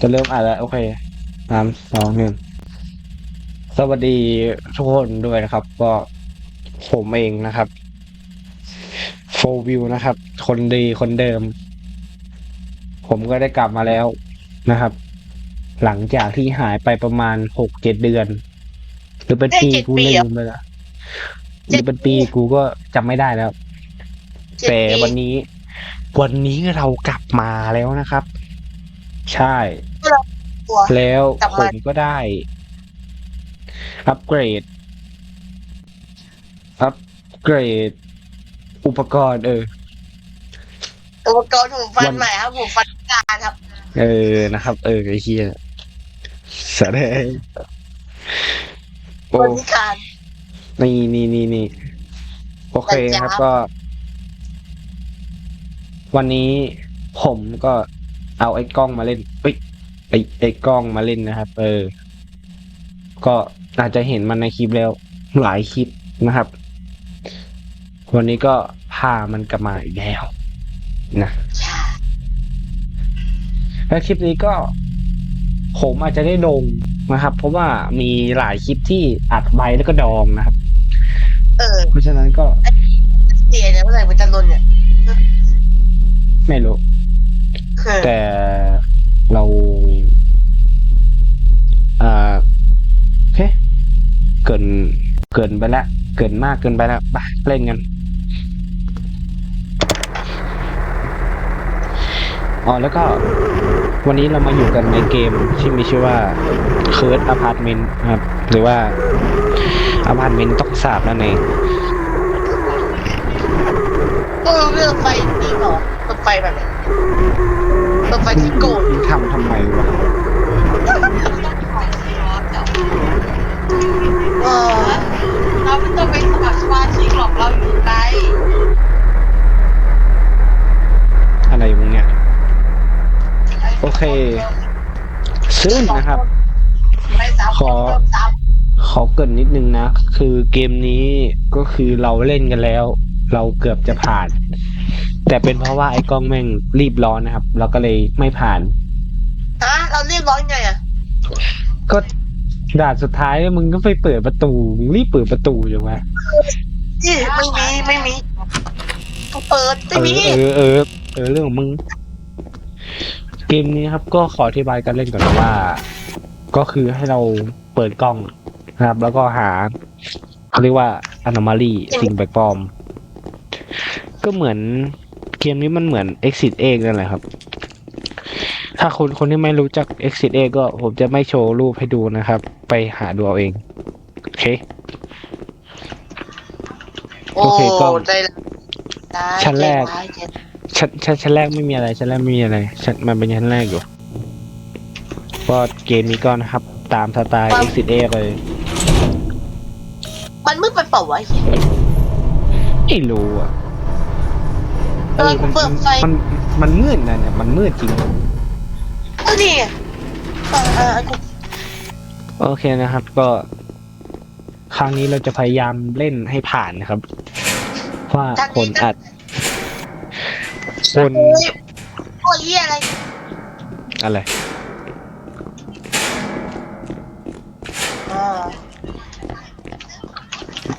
จะเริ่มอ่านแล้ว โอเคสามสองหนึ่งสวัสดีทุกคนด้วยนะครับ ก็ผมเองนะครับโฟวิวนะครับ คนดีคนเดิม ผมก็ได้กลับมาแล้วนะครับ หลังจากที่หายไปประมาณหกเจ็ดเดือน หรือเป็นปีเอ้ยเจ็ดกูปีลืเหรอมไปละหรือเป็นปีกูก็จำไม่ได้แล้วเจ็ดแต่ปีวันนี้ วันนี้เรากลับมาแล้วนะครับ ใช่ ตัว แล้วกลับผมา มก็ได้ อัปเกรด อัปเกรด อุปกรณ์ เออ อุปกรณ์หูฟัวันนใหม่ครับหูฟันการครับ เออ นะครับ เออไอ้เฮียแสดงโอ้วันพิการ นี่นี่นี่นี่โอเคแต่ครับจ๊ะก็ วันนี้ผมก็ เอาไอ้กล้องมาเล่นเอ้ยไอ้ไอ้กล้องมาเล่นนะครับ เออ ก็อาจจะเห็นมันในคลิปแล้วหลายคลิปนะครับ วันนี้ก็พามันกลับมาอีกแล้วนะใช่และคลิปนี้ก็ผมอาจจะได้ลงนะครับ เพราะว่ามีหลายคลิปที่อัดไว้แล้วก็ดองนะครับ เออ เพราะฉะนั้นก็เสียเนี่ยเมื่อไหร่มันจะลนเนี่ยไม่รู้เออ แต่เราอ่าโอเคเกินเกินไปแล้วเกินมากเกินไปแล้วไปเล่นกันอ๋อแล้วก็วันนี้เรามาอยู่กันในเกมที่มีชื่อว่า Curse Apartment ครับ หรือว่า Apartment ต้องสาบนั่นเองเออเรื่องไฟนี่เหรอรถไฟแบบไหนรถไฟที่โกนมึงทำทำไมวะเออเราไม่ต้องไปสมัครสมาชิกหรอกเราอยู่ไกลอะไรมึงเนี่ย โอเค ซึ่งนะครับไปสามขอ คนสามขอเกรินนิดนึงนะ คือเกมนี้ก็คือเราเล่นกันแล้ว เราเกือบจะผ่าน แต่เป็นเพราะว่าไอ้กล้องแม่งรีบร้อนนะครับ เราก็เลยไม่ผ่าน ฮะเราเรียบร้อยไงอะก็ด่านสุดท้ายมึงก็ไปเปิดประตูมึงรีบเปิดประตูอยู่วะนี่ไม่มีไม่มีต้องเปิดเอไม่มีอเออเออเออเรื่องของมึง เกมนี้ครับ ก็ขออธิบายการเล่นก่อนนะว่า ก็คือให้เราเปิดกล้องนะครับ แล้วก็หาเขาเรียกว่า anomaly สิ่งแปลกปลอม ก็เหมือน เกมนี้มันเหมือน exit egg นั่นแหละครับ ถ้าคนคนที่ไม่รู้จัก exit egg ก็ผมจะไม่โชว์รูปให้ดูนะครับ ไปหาดูเอาเอง โอเค โอ้โอเคกล้องใจร้ายชั้นแรก ใจายใจร้ายชั้นชั้นชั้นแรกไม่มีอะไร ชั้นแรกไม่มีอะไรชั้นมันเป็นชั้นแรกอยู่ก็เกมนี้ก็นะครับ ตามสไตล์ exit egg เลย มันมืดไปเปล่าวะไอ้เหี้ยไม่รู้อะ เออมันเปิดไฟ มันมันมืดนะเนี่ยมันมืดจริงเออนี่ไงเอเออกูโอเคนะครับ ก็ ครั้งนี้เราจะพยายามเล่นให้ผ่านนะครับ ว่าคนอัด คนโอ้ยโอ้ยเหี้ยอะไรอะไรอ่า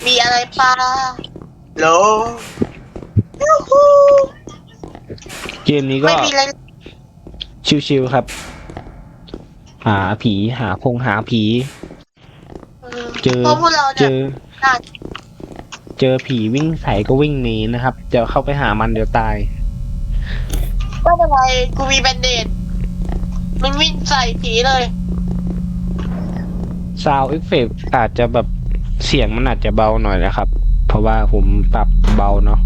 มีอะไรปะโหล เกมนี้ก็ไม่มีอะไรชิวๆครับ หาผีหาพงหาผี เจอ เพราะพวกเราเจเนี่ยอ น่าเจอผีวิ่งใส่ก็วิ่งหนีนะครับ จะเข้าไปหามันเดี๋ยวตาย ไม่เป็นไรกูมีแบนเดดมันวิ่งใส่ผีเลย ซาวเอฟเฟกอาจจะแบบเสียงมันอาจจะเบาหน่อยนะครับ เพราะว่าผมปรับเบาเนาะ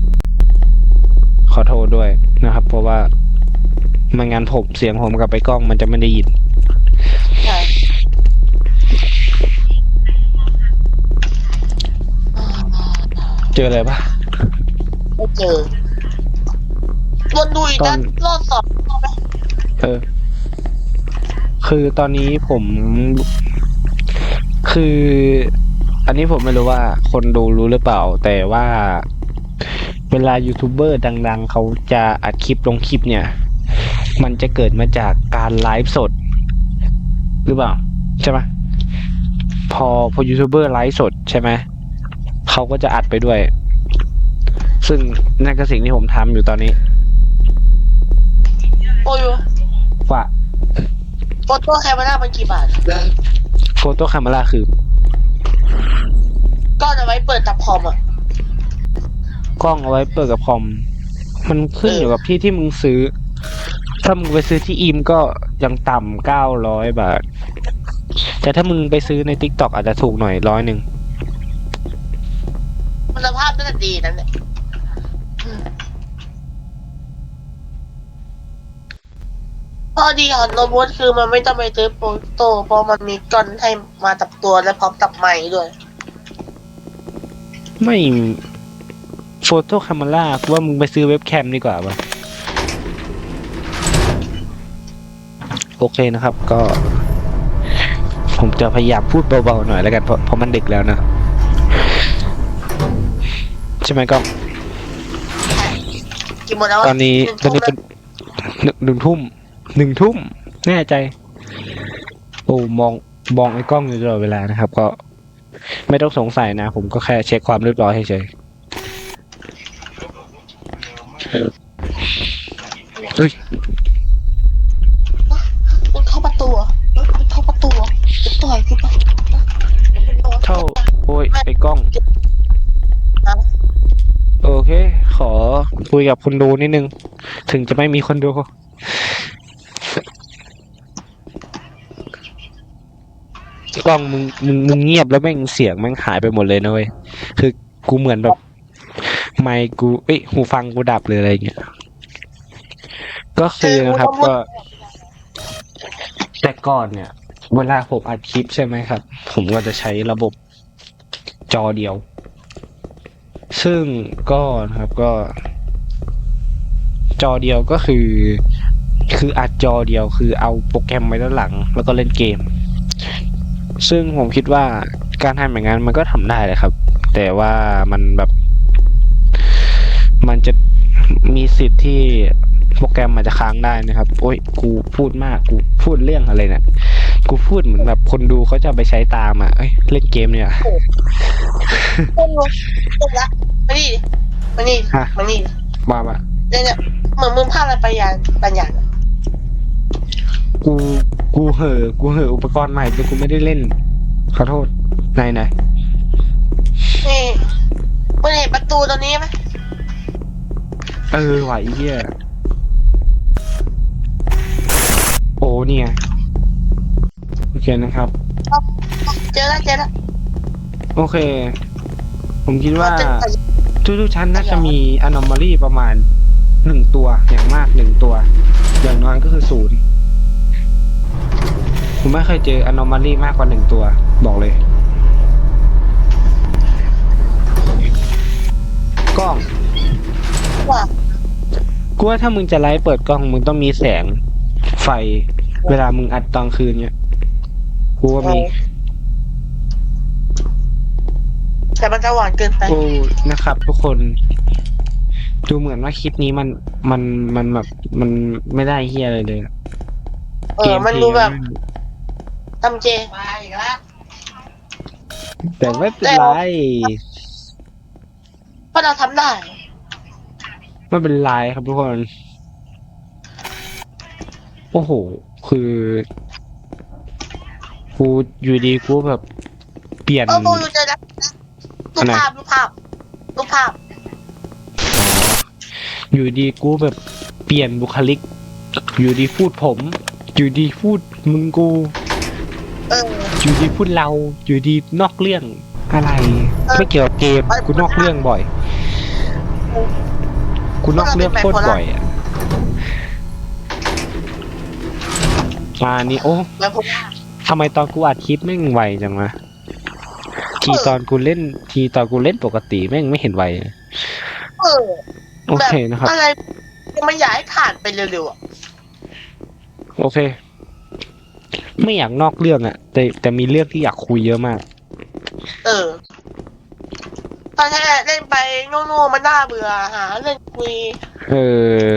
ขอโทษด้วยนะครับ เพราะว่าไม่งั้นผมเสียงผมกับไปกล้องมันจะไม่ได้ยินใช่อ่าเจออะไรปะไม่เจอวนดูอีกตอนะนรอบสองรอบไหมเออ คือตอนนี้ผม คือ อันนี้ผมไม่รู้ว่าคนดูรู้หรือเปล่า แต่ว่า เวลายูทูบเบอร์ดังๆ เขาจะอัดคลิปลงคลิปเนี่ย มันจะเกิดมาจากการไลฟ์สด หรือเปล่า ใช่ไหมพอพอยูทูบเบอร์ไลฟ์สดใช่ไหมเขาก็จะอัดไปด้วย ซึ่งนั่นก็สิ่งที่ผมทำอยู่ตอนนี้โอ้ยว่าโฟโต้แคมเมรามันกี่บาท โฟโต้คาเมราคือ ก็จะไว้เปิดจับคอมอะ กล้องเอาไว้เปิดกับคอม มันขึ้นอยู่กับที่ที่มึงซื้อ ถ้ามึงไปซื้อที่อิมก็ยังต่ำเก้าร้อยบาท แต่ถ้ามึงไปซื้อในทิกตอกอาจจะถูกหน่อยร้อยหนึ่งคุณภาพน่าจะดีนั่นแหละอืมข้อดีของโนบูทคือมันไม่ต้องไปซื้อโปรโต เพราะมันมีก้อนให้มาตับตัวและพร้อมตับไม้ด้วย ไม่ โฟโต้คาเมรากูว่ามึงไปซื้อเว็บแคมดีกว่าปะโอเคนะครับ ก็ ผมจะพยายามพูดเบาๆหน่อยแล้วกันเพราะเพราะมันดึกแล้วนะ ใช่ไหมก็กี่โมงแล้วะตอนนี้หงตอนนี้เป็นหนึ่งหนึ่งทุ่มหนึ่งทุ่มแน่ใจ โอ้มองมองไอ้กล้องอยู่ตลอดเวลานะครับ ก็ไม่ต้องสงสัยนะ ผมก็แค่เช็คความเรียบร้อยเฉยๆ เฮ้ยมันเข้าประตูเหรอมันเข้าประตูเหรอจะต่อยกูปะเท่าโอ้ยไอ้กล้องนะโอเค ขอคุยกับคนดูนิดนึง ถึงจะไม่มีคนดู กล้องมึงมึงมึงเงียบแล้วแม่งเสียงแม่งหายไปหมดเลยนะเว้ย คือกูเหมือนแบบ ไมค์กูเอ้ยหูฟังกูดับเลยอะไรเงี้ย ก็คือนะครับก็ แต่ก่อนเนี่ย เวลาผมอัดคลิปใช่ไหมครับ ผมก็จะใช้ระบบจอเดียว ซึ่งก็นะครับก็ จอเดียวก็คือ คืออัดจอเดียวคือเอาโปรแกรมไว้ด้านหลัง แล้วก็เล่นเกม ซึ่งผมคิดว่าการทำอย่างนั้นมันก็ทำได้เลยครับ แต่ว่ามันแบบ มันจะมีสิทธิ์ที่โปรแกรมมันจะค้างได้นะครับ โอ้ย กูพูดมาก กูพูดเรื่องอะไรเนี่ย กูพูดเหมือนแบบคนดูเขาจะไปใช้ตามอะเอ้ย เล่นเกมเนี่ยต้นรู้ต้นละมานี่มานี่มานี่ว่าว่าเนี่ยเนี่ยเหมือนมึงพลาดอะไรไปอย่างบางอย่างกู กูเหอะกูเหอะอุปกรณ์ใหม่แต่กูไม่ได้เล่น ขอโทษไหนไหนนี่มึงเห็นประตูตรงนี้ไหม เออไหวเหี้ยโอ้เนี่ยโอเคนะครับ เจอแล้วเจอแล้วโอเค ผมคิดว่าเจอแล้วทุกๆชั้นน่าจะมี anomaly ประมาณหนึ่งตัวอย่างมากหนึ่งตัว อย่างน้อยก็คือศูนย์ผมไม่เคยเจอ anomaly มากกว่าหนึ่งตัว บอกเลย กล้องว่า กูว่าถ้ามึงจะไลฟ์เปิดกล้องมึงต้องมีแสง ไฟ เวลามึงอัดตอนคืนเนี่ยกูว่ามีแต่มันจะหวานเกินไป โอ้นะครับ ทุกคน ดูเหมือนว่าคลิปนี้มันมันมันแบบมันไม่ได้เฮียอะไรเลยเออ มันดูแบบทำเจมาอีกแล้วแต่ไม่เป็นไรเพราะเราทำได้ ไม่เป็นไรครับทุกคน โอ้โห คือ กูอยู่ดีกูแบบ เปลี่ยน เออกูรู้เจอแล้วรูปภาพรูปภาพรูปภาพอยู่ดีกูแบบเปลี่ยนบุคลิก อยู่ดีพูดผม อยู่ดีพูดมึงกู เออ อยู่ดีพูดเรา อยู่ดีนอกเรื่องอะไร ไม่เกี่ยวกับเกมกูนอกเรื่องบ่อย กูนอกเรื่องโคตรบ่อยอะมานี่โอ้แล้วผมทำไมตอนกูอัดคลิปแม่งไวจังวะทีตอนกูเล่นทีตอนกูเล่นปกติแม่งไม่เห็นไวเลยเออโอเคนะครับ อะไรมันอยากให้ผ่านไปเร็วๆอะโอเค ไม่อยากนอกเรื่องอะแต่แต่มีเรื่องที่อยากคุยเยอะมาก เออ ตอนแรกเล่นไปโง่ๆมันน่าเบื่อหาเล่นคุยเออ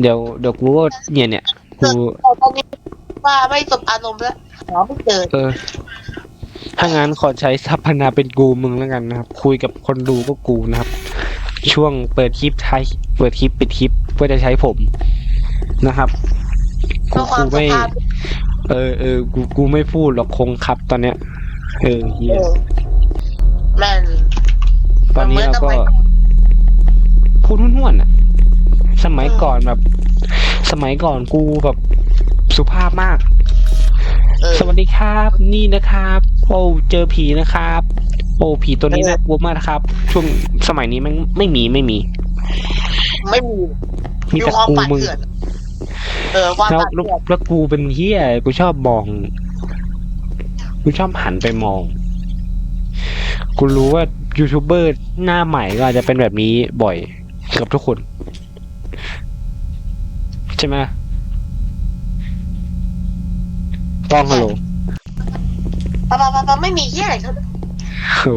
เดี๋ยวเดี๋ยวกูก็เนี่ยเนี่ยกูแต่ตอนนี้ว่าไม่สบอารมณ์แล้วหาไม่เจอเออ ถ้างั้นขอใช้สัพพนาเป็นกูมึงแล้วกันนะครับ คุยกับคนดูก็กูนะครับ ช่วงเปิดคลิปท้ายเปิดคลิปปิดคลิปเพื่อจะใช้ผมนะครับกูเพื่อควากูมสุไม่ ภาพเออเออกูกูไม่พูดหรอกคงครับตอนเนี้ย เออเฮีเอยอ แม่น ตอนนี้เราก็เหมือนสมัยก่อนพูดห้วนๆอะ สมัยก่อนแบบ สมัยก่อนกูแบบสุภาพมาก เออ สวัสดีครับ นี่นะครับ โอ้เจอผีนะครับ โอ้ผีตัวนี้น่ากลัวมากนะครับ ช่วงสมัยนี้มันไม่มีไม่มี ไม่มีมีแต่ความกูป่ามึง เถื่อนเออความแล้วป่าแล้วเถื่อนแล้วกูเป็นเฮียกูชอบมอง กูชอบหันไปมอง กูรู้ว่ายูทูบเบอร์หน้าใหม่ก็อาจจะเป็นแบบนี้บ่อยกับทุกคน ใช่ไหมต้องฮัลโหลปะปะปะปะไม่มีที่ไหนเท่าโอ้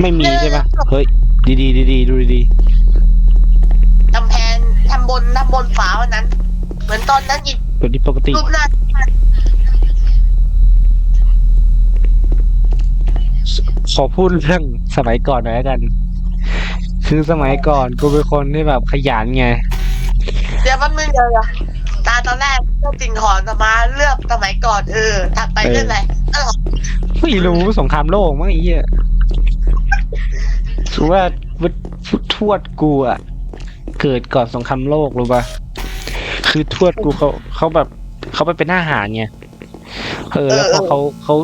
ไม่มีใช่ปะเฮ้ย ดีดีดีดีๆดูดีทำแพนทำบนทำบนฝาวันนั้น เหมือนตอนนั้นอีกๆปกติปกติรูปหน้า ขอพูดเรื่องสมัยก่อนหน่อยแล้วกัน คือสมัยก่อนกูเป็นคนที่แบบขยันไง เดี๋ยวแป๊บนึงเดี๋ยวเดี๋ยวตาตอนแรกเลือกสิ่งของต่อมาเลือกสมัยก่อนเออถัดไปเออเรื่องอะไรเออไม่รู้สงครามโลกมั้งไอ้เหี้ยคือว่าวุฒทวดกูอะเกิดก่อนสงครามโลกรู้ปะคือทวดกูเขาเขาแบบเขาไปเป็นทหารไงเออแล้วพอเขาเขา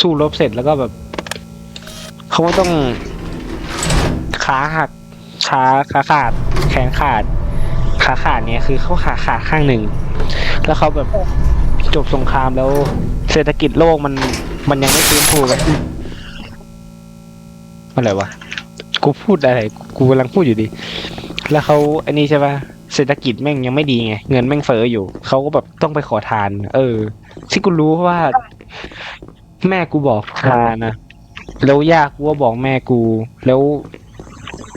สู้รบเสร็จแล้วก็แบบ เขาก็ต้องขาหักขาขาขาด แขนขาด ขาขาดเนี่ยคือเขาขาขาดข้างหนึ่ง แล้วเขาแบบจบสงครามแล้ว เศรษฐกิจโลกมันมันยังไม่ฟื้นฟูกันอะไรวะกูพูดอะไรกูกำลังพูดอยู่ดี แล้วเขาอันนี้ใช่ปะเศรษฐกิจแม่งยังไม่ดีไง เงินแม่งเฟ้ออยู่ เขาก็แบบต้องไปขอทาน เออที่กูรู้ว่า แม่กูบอกทานนะ แล้วย่ากูก็บอกแม่กู แล้ว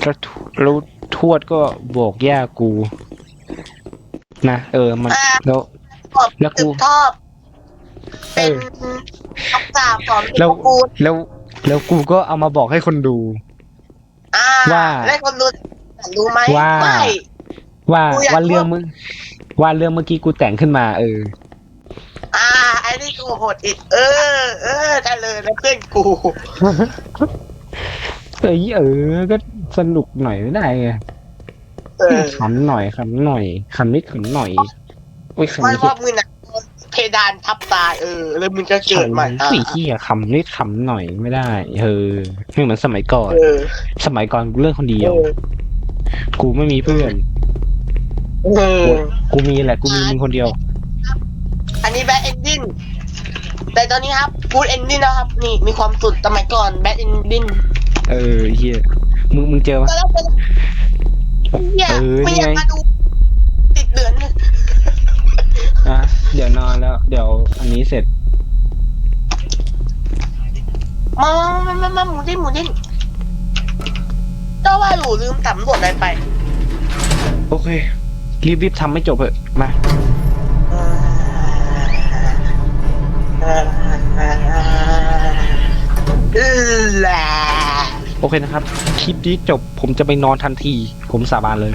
แล้วแล้วทวดก็บอกย่ากู นะเออมันแล้วขอบแล้วกูสืบทอดเป็นคำสาปของแล้วกูลแล้วแล้วกูก็เอามาบอกให้คนดูอ่าว่าแล้วคนรู้รู้ไหมว่าไม่ว่ากูอยากว่าเรื่องรู้มึงว่าเรื่องเมื่อกี้กูแต่งขึ้นมา เอออ่าไอ้นี่กูโหดอีก เออ เออได้เลยนะเพื่อนกูเอ้ยเออ ก็สนุกหน่อยไม่ได้ไงเออขำหน่อยขำหน่อยขำนิดขำหน่อยโอ้ยขำไม่นิดว่ามึงนะเพดานทับตายเออ แล้วมึงก็เกิดใหม่ขำสี่ขี้อะขำนิดขำหน่อยไม่ได้ เออไม่เหมือนสมัยก่อน เออสมัยก่อนกูเรื่องคนเดีเอยว อกูไม่มีเพื่อน เออกูมีแหละกูมีมึงคนเดียว อันนี้แบ d เอนดิ้งแต่ตอนนี้ครับกูดเอนดิ้งนะครับ นี่มีความสุดสมัยก่อนแบ d เอนดิ้งเออเฮียมึงมึงเจอปะก็แล้วเป็นเนี่ยเออไม่อยากนี่ไงมาดู ติดเดือนเลยอะเดี๋ยวนอนแล้ว เดี๋ยวอันนี้เสร็จ มามามามาหมูดิ้นหมูดิ้นก็ว่าหนูลืมสำรวจอะไรไป โอเค รีบรีบทำไม่จบเถอะมา แหละโอเคนะครับ คลิปนี้จบผมจะไปนอนทันที ผมสาบานเลย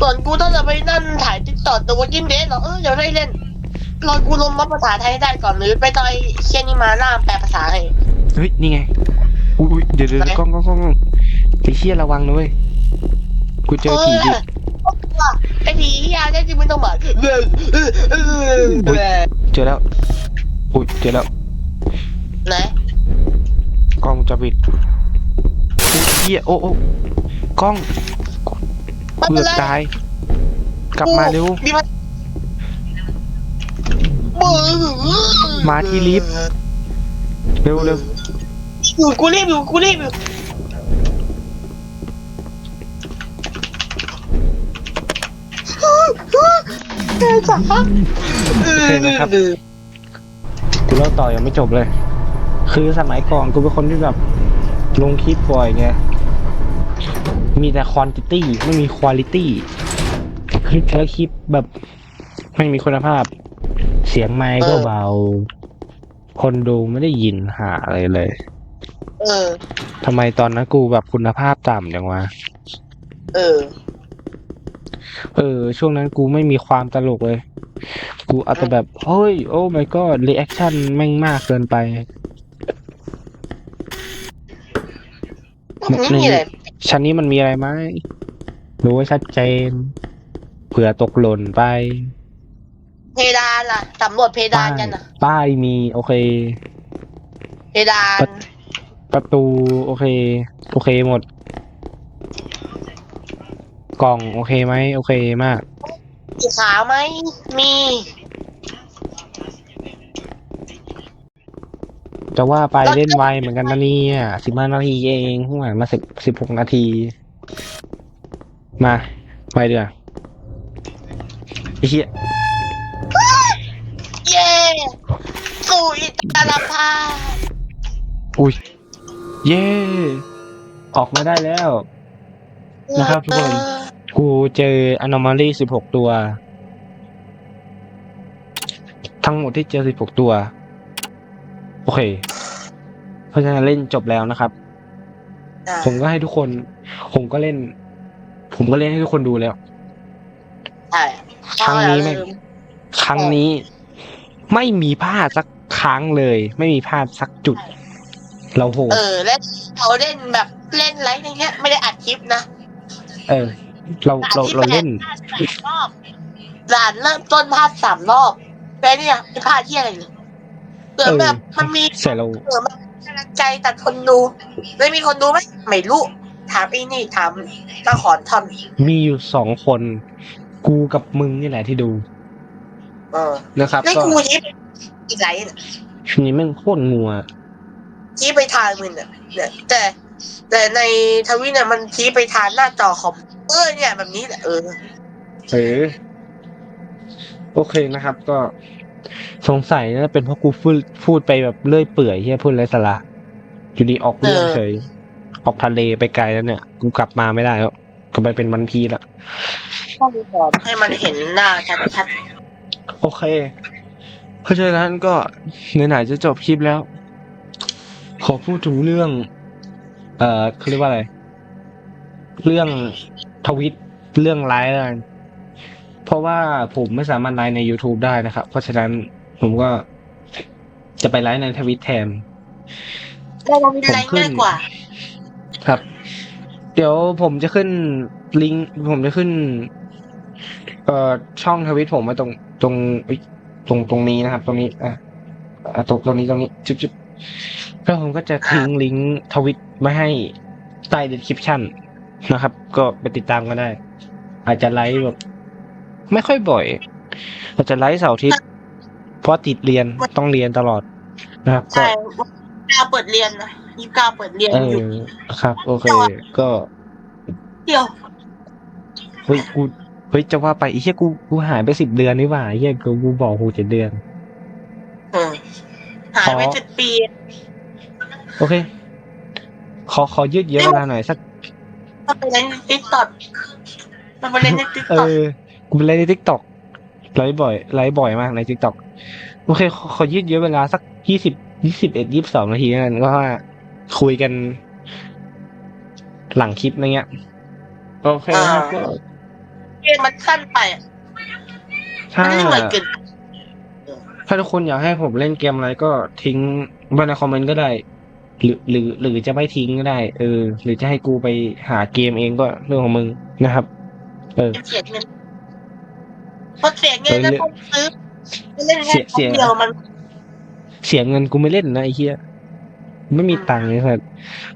ส่วนกูต้องจะไปนั่นถ่ายติ๊กต็อกตัวกินเดสเหรอ เออเดี๋ยวได้เล่นรอกูลงมาภาษาไทยได้ก่อนหรือไปต่อยเชียนี่มาล่ามแปลภาษาให้ เฮ้ย นี่ไง อุ้ยอุ๊ยเดี๋ยวเดี๋ยวไหนกล้องกล้องกล้องกล้องไอ้เชี่ยระวังนะเว้ยกูเจอผีดิ ไอ้ผีที่ยาได้จริงมันต้องแบบเออเออเออเออเจอแล้ว อุ้ยเจอแล้วไหนกล้องวงจะปิดอุ๊ยเฮียโอ้โอ้กล้องไม่เกืเป็อนบไรตาย กลับมาเร็ว มีมันมือมาที่ลิฟต์ เร็วเร็วอยู่กูรีบอยู่กูรีบอยู่ จ๋าโอเคนะครับ กูเล่าต่อยังไม่จบเลย คือสมัยก่อนกูเป็นคนที่แบบลงคลิปบ่อยไง มีแต่ควอนติตี้ไม่มีคุณลิตี้คือเธอคลิปแบบไม่มีคุณภาพ เสียงไมค์ก็เบา คนดูไม่ได้ยินหาอะไรเลยเออ ทำไมตอนนั้นกูแบบคุณภาพต่ำจังวะ เออ เออ ช่วงนั้นกูไม่มีความตลกเลย กูเอาแต่แบบเฮ้ย โอ้ my god รีแอคชั่นแม่งมากเกินไปไม่มีอะไรชั้นนี้มันมีอะไรไหมรู้ว่าชัดเจนเผื่อตกหล่นไป เพดานล่ะสำรวจเพดานกันนะป้ายมี โอเค เพดาน ประตู โอเค โอเคหมด กล่องโอเคไหมโอเคมากมีขาไหม มีจะว่าไปเล่นไวเหมือนกันนะเนี่ยสิบห้านาทีเองข้างหลังมาสิบสิบหกนาที มาไปเดือไอ้เหี้ยเย้สู่อิสรภาพอุ้ยเย่ออกมาได้แล้ว นะครับทุกคน กูเจอ anomaly สิบหกตัว ทั้งหมดที่เจอสิบหกตัว โอเค เพราะฉะนั้นเล่นจบแล้วนะครับอ่าผมก็ให้ทุกคน ผมก็เล่น ผมก็เล่นให้ทุกคนดูแล้ว ใช่ครั้งนี้ไม่เอาอย่าลืมครั้งนี้ไม่มีพลาดสักครั้งเลย ไม่มีพลาดสักจุด เราโหดเออ และเขาเล่นแบบเล่นไรอย่างเงี้ย ไม่ได้อัดคลิปนะ เออ เราเราเราเล่นรอบด่านเริ่มต้นพลาดสามรอบแต่เนี่ยไม่พลาดที่อะไรเลยเกิดแบบเออมันมีเสร็จเราเกิดมันกำลังใจตัดคนดูไม่มีคนดูไหมไม่รู้ถามไอ้นี่ถามตาขอนทอมมีอยู่สองคน กูกับมึงนี่แหละที่ดู เออนะครับไม่ก็กูยิ้มอีกไรน่ะช่วงนี้แม่งโคตรงัวชี้ไปทางมึงน่ะเนี่ยแต่ แต่ในทวิตเนี่ยมันชี้ไปทางหน้าจอคอมเออเนี่ยแบบนี้แหละเออเออโอเคนะครับ ก็สงสัยนะเป็นเพราะกูพูดพูดไปแบบเลื่อยเปื่อยเฮียพูดไรสาระอยู่ดีออกเรื่องเออเฉยออกทะเลไปไกลแล้วเนี่ย กูกลับมาไม่ได้แล้วก็ไปเป็นวันพีละต้องบอกให้มันเห็นหน้าชัดโอเค เพราะฉะนั้นก็ไหนๆจะจบคลิปแล้ว ขอพูดถึงเรื่อง เอ่อเขาเรียกว่าอะไร เรื่องทวิตเรื่องไลฟ์แล้วกันเพราะว่าผมไม่สามารถไลฟ์ใน YouTube ได้นะครับ เพราะฉะนั้นผมก็จะไปไลฟ์ในทวิตแทนๆได้เรามีอะไรง่ายกว่า ครับ เดี๋ยวผมจะขึ้นลิงก์ผมจะขึ้น เอ่อช่องทวิตผมไว้ตรงตรงเอ้ยตรงตรงนี้นะครับ ตรงนี้อะอะตรงตรงนี้ตรงนี้ จุ๊บจุ๊บแล้วผมก็จะทิ้งลิงก์ทวิต ไว้ให้ใต้ดีคริปชั่นนะครับ ก็ไปติดตามกันได้ อาจจะไลฟ์แบบไม่ค่อยบ่อย อาจจะไลฟ์เสาร์อาทิตย์เพราะติดเรียนต้องเรียนตลอดนะครับก็ใช่เก้าเปิดเรียนนะยี่สิบเก้าเปิดเรียนเออยู่อครับ โอเค ก็ เดียวเฮ้ยกูเฮ้ยจะว่าไปไอ้เหี้ยกูกูหายไปสิบเดือนนี่หว่าไอ้เหี้ยกูกูบอกกูเจ็ดเดือน เออหายไปขอเจ็ดปี โอเค ขอขอยืดเยื้อเวลาหน่อยสักต้องไปเล่นติ๊กต็อกต้องไปเล่นในติ๊กเอต็อกอกูไปไลฟ์ในทิกตอกไลฟ์บ่อยไลฟ์บ่อยมากในทิกตอกโอเคขอขอยืดเยื้อเวลาสักยี่สิบยี่สิบเอ็ดยี่สิบสองนาทีแล้วกันก็ว่าคุยกัน หลังคลิปอะไรเงี้ยโอเคครับก็เกมมันสั้นไปอะถ้า มันไม่เหมือนเกินถ้าทุกคนอยากให้ผมเล่นเกมอะไรก็ทิ้งไว้ในคอมเมนต์ก็ได้ หรือหรือหรือจะไม่ทิ้งก็ได้ เออ หรือจะให้กูไปหาเกมเองก็เรื่องของมึงนะครับ เออเสียเงินเพราะเสียเงินแล้วต้องซื้อเล่นเสีแค่ยคเสียนเดียวมัน เสียเงินกูไม่เล่นนะไอ้เหี้ยไม่มีตังค์เลยครับ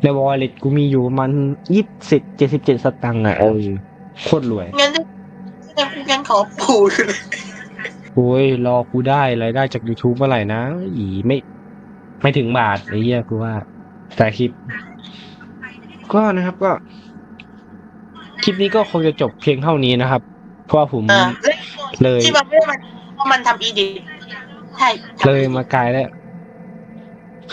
ในวอลเล็ตกูมีอยู่ประมันยี่สิบเจ็ดสิบเจ็ดสตังค์อะเออโคตรรวยเงินได้เงินเงินขอปูเลยโอ้ยรอกูได้รายได้จาก YouTube เมื่อไหร่นะอีไม่ ไม่ถึงบาทไอ้เหี้ยกูว่า แต่คลิป ก็นะครับก็ คลิปนี้ก็คงจะจบเพียงเท่านี้นะครับ เพราะว่าผมเออเลย ที่มันไม่มันเพราะมันทำอีดิทใช่ทำ เลยมาไกลแล้ว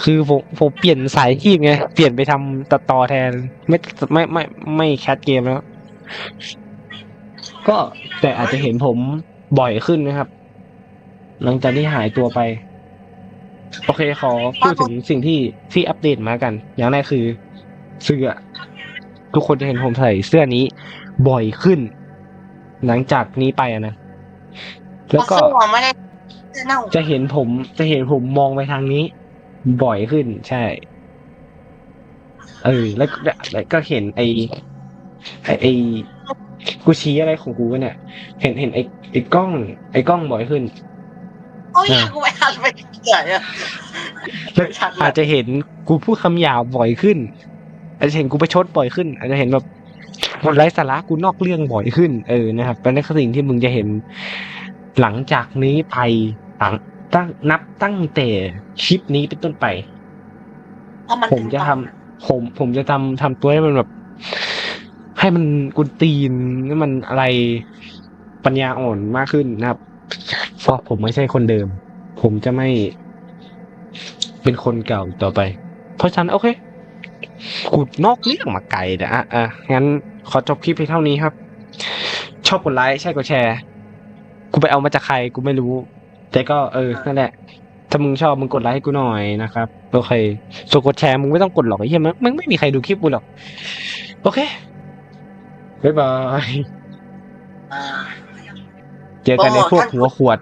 คือผมผมเปลี่ยนสายทีมไง เปลี่ยนไปทำตัดต่อแทน ไม่ไม่ไม่ไม่แคสเกมแล้ว ก็แต่อาจจะเห็นผมบ่อยขึ้นนะครับ หลังจากที่หายตัวไป โอเคขอพูดถึงสิ่งที่ที่อัปเดตมากัน อย่างแรกคือ เสื้อ ทุกคนจะเห็นผมใส่เสื้อนี้ บ่อยขึ้น หลังจากนี้ไปอะนะ แล้วก็เพราะเสื้อไม่ได้เสื้อเน่าจะเห็นผม จะเห็นผมมองไปทางนี้ บ่อยขึ้น ใช่ เออ แล้วก็แล้วก็เห็นไอไอไอกูชี้อะไรของกูวะเนี่ย เห็นเห็นไอไอกล้อง ไอกล้องบ่อยขึ้น โอ้ยกูไม่ทันไปเกิดเลยแล้วอาจจะเห็นกูพูดคำหยาบบ่อยขึ้น อาจจะเห็นกูไปชดบ่อยขึ้น อาจจะเห็นแบบคนไร้สาระกูนอกเรื่องบ่อยขึ้น เออนะครับเป็นนสิ่งที่มึงจะเห็น หลังจากนี้ไปหลังตั้งนับตั้งแต่คลิปนี้เป็นต้นไปเพราะมันผมจะทำผมผมจะทำทำตัวให้มันแบบ ให้มันกุนตีนให้มันอะไรปัญญาอ่อนมากขึ้นนะครับ เพราะผมไม่ใช่คนเดิม ผมจะไม่เป็นคนเก่าต่อไป เพราะฉะนั้นโอเคกูนอกเรื่องมาไกลนะอะอะงั้นขอจบคลิปเพียงเท่านี้ครับ ชอบกดไลค์ใช่กดแชร์ กูไปเอามาจากใครกูไม่รู้ แต่ก็เออนั่นแหละ ถ้ามึงชอบมึงกดไลค์ให้กูหน่อยนะครับ โอเคส่วนกดแชร์มึงไม่ต้องกดหรอกไอ้เหี้ยมันมันไม่มีใครดูคลิปกูหรอก โอเคบ๊ายบาย เจอกันในพวกหัวขวด